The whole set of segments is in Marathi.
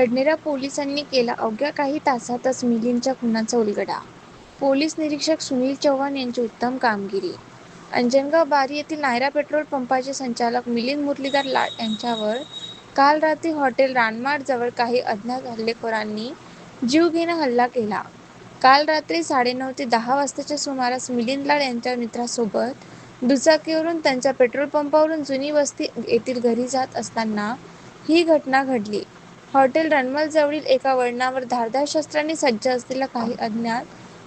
बडनेरा पोलिसांनी केला अवघ्या काही तासातच मिलिंदच्या खुनाचा उलगडा. पोलीस निरीक्षक सुनील चव्हाण यांची उत्तम कामगिरी. अंजनगाव बारी येथील नायरा पेट्रोल पंपाचे संचालक मिलिंद मुरलीधर लाड यांच्यावर काल रात्री हॉटेल रानमाड जवळ काही अज्ञात हल्लेखोरांनी जीवघेणा हल्ला केला. काल रात्री साडेनऊ ते दहा वाजताच्या सुमारास मिलिंद लाड यांच्या मित्रासोबत दुचाकीवरून त्यांच्या पेट्रोल पंपावरून जुनी वस्ती येथील घरी जात असताना ही घटना घडली. हॉटेल रणमलजवळील एका वळणावर धारदार शस्त्रांनी सज्ज असलेल्या काही अज्ञात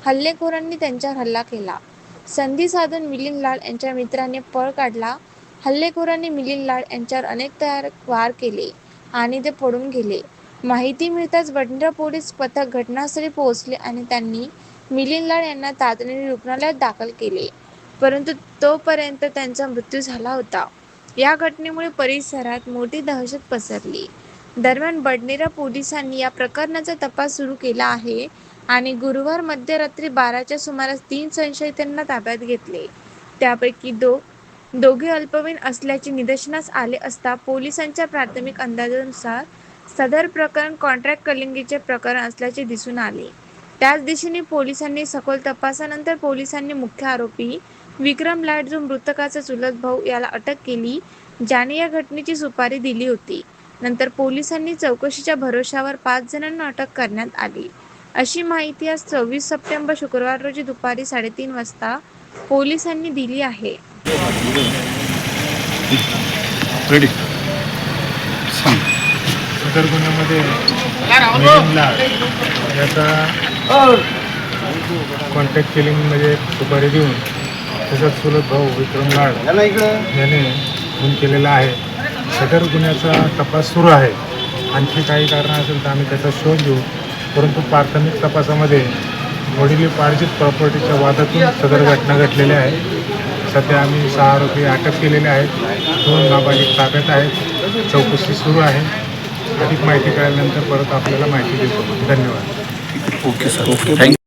हल्लेखोरांनी त्यांच्यावर हल्ला केला. संधी साधून मिलिंद लाल यांच्या मित्राने पळ काढला. हल्लेखोरांनी मिलिंद लाड यांच्यावर अनेक तयार वार केले आणि ते पडून गेले. माहिती मिळताच बठिंडा पोलीस पथक घटनास्थळी पोहोचले आणि त्यांनी मिलिंद लाड यांना तातडीने रुग्णालयात दाखल केले. परंतु तोपर्यंत त्यांचा मृत्यू झाला होता. या घटनेमुळे परिसरात मोठी दहशत पसरली. दरम्यान बडनेरा पोलिसांनी या प्रकरणाचा तपास सुरू केला आहे आणि गुरुवार मध्यरात्री बाराच्या सुमारास तीन संशयितांना ताब्यात घेतले. त्यापैकी दो दोघे अल्पवयीन असल्याचे निदर्शनास आले असता पोलिसांच्या प्राथमिक अंदाजानुसार सदर प्रकरण कॉन्ट्रॅक्ट कलिंगीचे प्रकरण असल्याचे दिसून आले. त्याच दिशेने पोलिसांनी सखोल तपासानंतर पोलिसांनी मुख्य आरोपी विक्रम लाड जो मृतकाचा चुलत भाऊ याला अटक केली ज्याने या घटनेची सुपारी दिली होती. नंतर पोलिसांनी चौकशीच्या भरोशावर पाच जणांना अटक करण्यात आली. अशी माहिती आज सव्वीस सप्टेंबर शुक्रवार रोजी दुपारी साडेतीन वाजता पोलिसांनी दिली आहे. रेडी सांग. सदर गुन्ह्यामध्ये मिलिंद लाड याचा कॉन्टॅक्ट किलिंगमध्ये सुपारी देऊन त्याचा चुलत भाऊ विक्रम लाड याने खून केलेला आहे. सदर गुन्ह्याचा तपास सुरू आहे. आणखी काही कारण असेल तर आम्ही त्याचा शोध घेऊ. परंतु प्राथमिक तपासामध्ये वडिलोपार्जित प्रॉपर्टीच्या वादातून सदर घटना घडलेल्या आहेत. सध्या आम्ही सहा आरोपी अटक केलेले आहेत. दोन नाबालिक ताब्यात आहेत. चौकशी सुरू आहे. अधिक माहिती कळल्यानंतर परत आपल्याला माहिती देतो. धन्यवाद. Okay sir. Okay thank you